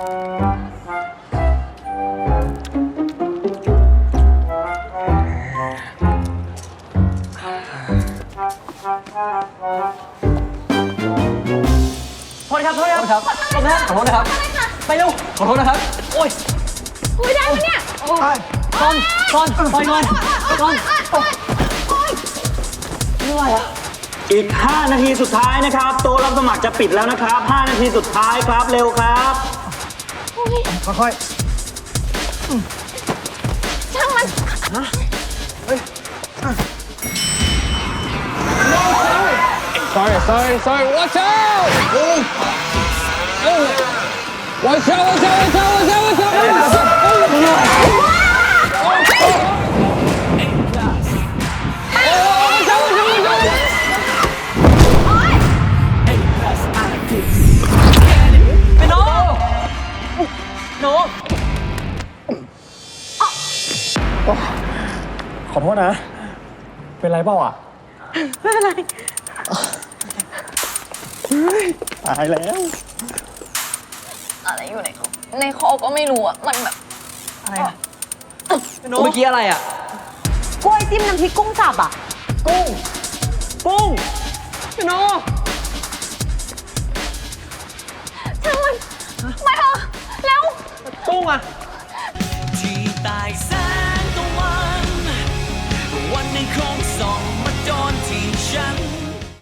โทษครับ โทษครับ ขอโทษนะครับ ขอโทษนะครับ ไปเร็ว ขอโทษนะครับ โอ้ยคุยได้ไหมเนี่ยตอนตอนปล่อยก่อนก่อนไม่ไหอะอีก 5 นาทีสุดท้ายนะครับ โต๊ะรับสมัครจะปิดแล้วนะครับ 5 นาทีสุดท้ายครับ เร็วครับ ค่อยช่างมัน Sorry, sorry, sorry. Watch out! Oh. Oh. Watch out, watch out, watch out, watch out, watch out! โนๆขอโทษนะ เป็นไรเปล่าอะ ไม่เป็นไร ตายแล้ว อะไรอยู่ในคอในคอก็ไม่รู้อะมันแบบอะไรอะโนเมื่อกี้อะไรอะ กล้วยจิ้มน้ำพริกกุ้งสับอะกุ้ง กุ้งพี่โนช่างมันไป สู้มาที่ใต้แสงตะวัน วันหนึ่งคงส่องมาโดนที่ฉัน